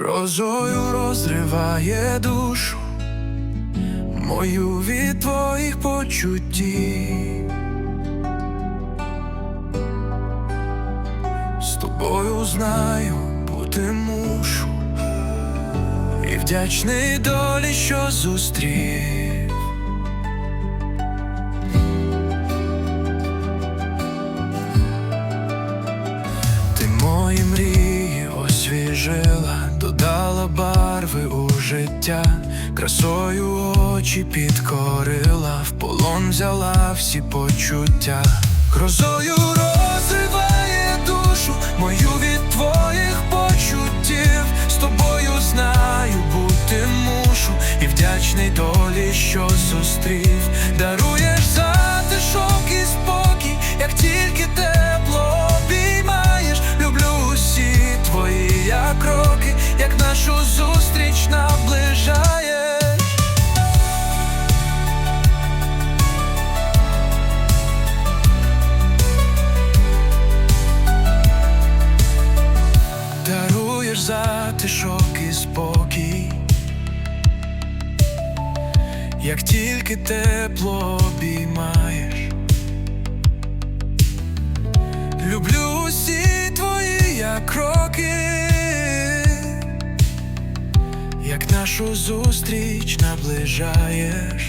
Грозою розриває душу мою від твоїх почуттів. З тобою знаю, бути мушу, і вдячний долі, що зустрів. Життя, красою очі підкорила, в полон взяла всі почуття, грозою розриває душу, мою від твоїх почуттів, з тобою знаю, бути мушу, і вдячний долі, що зустрів, даруєш Даруєш затишок і спокій, як тільки тепло обіймаєш. Люблю усі твої я кроки, як нашу зустріч наближаєш,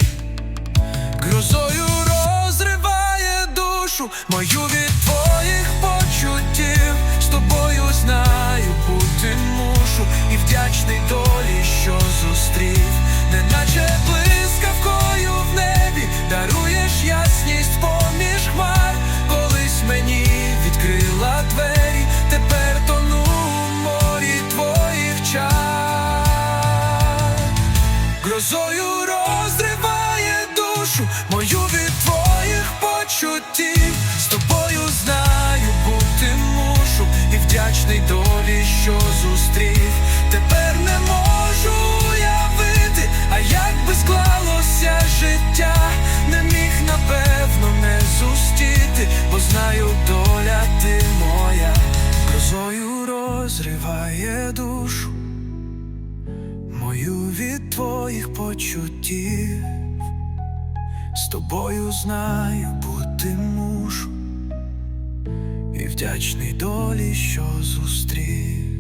грозою розриває душу мою від твоїх почуттів, вдячний долі, що зустрів, неначе блискавкою в небі, даруєш ясність поміж хмар, колись мені відкрила двері, тепер тону морі твоїх чар. Грозою розриває душу мою від твоїх почуттів, з тобою знаю, бути мушу, і вдячний долі, що зустрів.